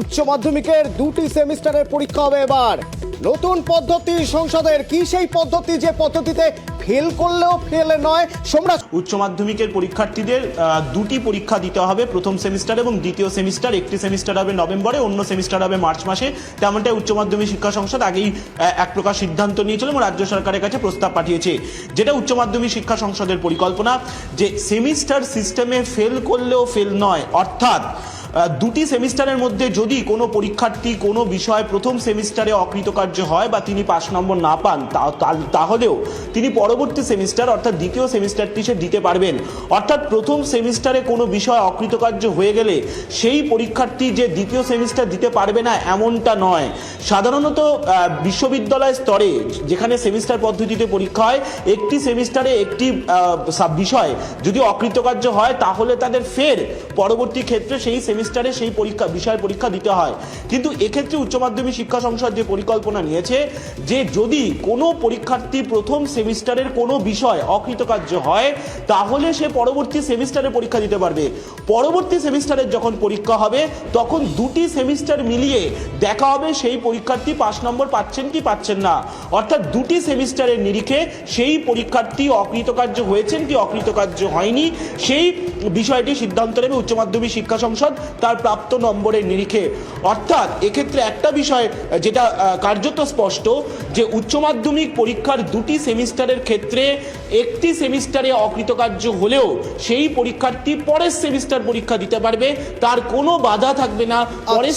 উচ্চ মাধ্যমিকের দুটি সেমিস্টারের পরীক্ষা হবে এবার। নতুন পদ্ধতি সংসদের, কি সেই পদ্ধতি যে পদ্ধতিতে ফেল করলেও ফেল নয়? সম্রাট উচ্চ মাধ্যমিকের পরীক্ষার্থীদের দুটি পরীক্ষা দিতে হবে প্রথম সেমিস্টার এবং দ্বিতীয় সেমিস্টার। একটি সেমিস্টার হবে নভেম্বরে, অন্য সেমিস্টার হবে মার্চ মাসে। তেমনটাই উচ্চ মাধ্যমিক শিক্ষা সংসদ আগেই এক প্রকার সিদ্ধান্ত নিয়েছিল এবং রাজ্য সরকারের কাছে প্রস্তাব পাঠিয়েছে। যেটা উচ্চ মাধ্যমিক শিক্ষা সংসদের পরিকল্পনা যে সেমিস্টার সিস্টেমে ফেল করলেও ফেল নয়। অর্থাৎ দুটি সেমিস্টারের মধ্যে যদি কোনো পরীক্ষার্থী কোনো বিষয় প্রথম সেমিস্টারে অকৃতকার্য হয় বা তিনি পাশ নম্বর না পান তাহলেও তিনি পরবর্তী সেমিস্টার অর্থাৎ দ্বিতীয় সেমিস্টারটি সে দিতে পারবেন। অর্থাৎ প্রথম সেমিস্টারে কোনো বিষয় অকৃতকার্য হয়ে গেলে সেই পরীক্ষার্থী যে দ্বিতীয় সেমিস্টার দিতে পারবে না, এমনটা নয়। সাধারণত বিশ্ববিদ্যালয় স্তরে যেখানে সেমিস্টার পদ্ধতিতে পরীক্ষা হয়, একটি সেমিস্টারে একটি বিষয় যদি অকৃতকার্য হয়, তাহলে তাদের ফের পরবর্তী ক্ষেত্রে সেই সেমিস্টারে সেই পরীক্ষা, বিষয়ের পরীক্ষা দিতে হয়। কিন্তু এক্ষেত্রে উচ্চ মাধ্যমিক শিক্ষা সংসদ যে পরিকল্পনা নিয়েছে, যে যদি কোনো পরীক্ষার্থী প্রথম সেমিস্টারের কোনো বিষয় অকৃতকার্য হয়, তাহলে সে পরবর্তী সেমিস্টারে পরীক্ষা দিতে পারবে। পরবর্তী সেমিস্টারের যখন পরীক্ষা হবে, তখন দুটি সেমিস্টার মিলিয়ে দেখা হবে সেই পরীক্ষার্থী পাঁচ নম্বর পাচ্ছেন কি পাচ্ছেন না? অর্থাৎ দুটি সেমিস্টারের নিরিখে সেই পরীক্ষার্থী অকৃতকার্য হয়েছেন কি অকৃতকার্য হয়নি? সেই বিষয়টি সিদ্ধান্ত নেবে উচ্চ মাধ্যমিক শিক্ষা সংসদ তার প্রাপ্ত নম্বরের নিরিখে। অর্থাৎ এক্ষেত্রে একটা বিষয়, যেটা কার্যত স্পষ্ট, যে উচ্চ মাধ্যমিক পরীক্ষার দুটি সেমিস্টারের ক্ষেত্রে একটি সেমিস্টারে অকৃতকার্য হলেও সেই পরীক্ষার্থী পরের সেমিস্টার পরীক্ষা দিতে পারবে, তার কোনো বাধা থাকবে না। পরের